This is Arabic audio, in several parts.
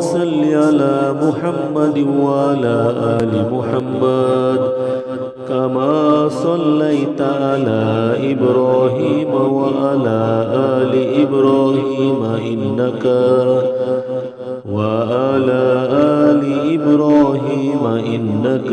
صل على محمد وعلى آل محمد. كما صليت على إبراهيم وعلى آل إبراهيم إنك وعلى آل إبراهيم إنك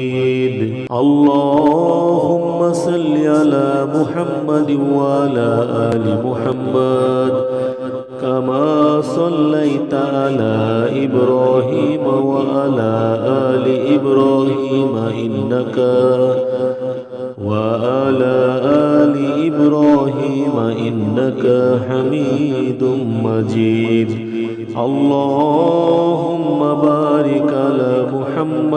اللهم صل على محمد وعلى آل محمد كما صليت على إبراهيم وعلى آل إبراهيم إنك وعلى آل إبراهيم إنك حميد مجيد. على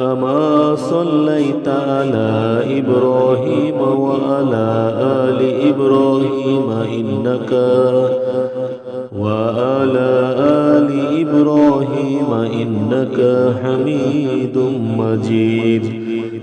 كما صليت على إبراهيم وعلى آل إبراهيم إنك وعلى آل إبراهيم إنك حميد مجيد.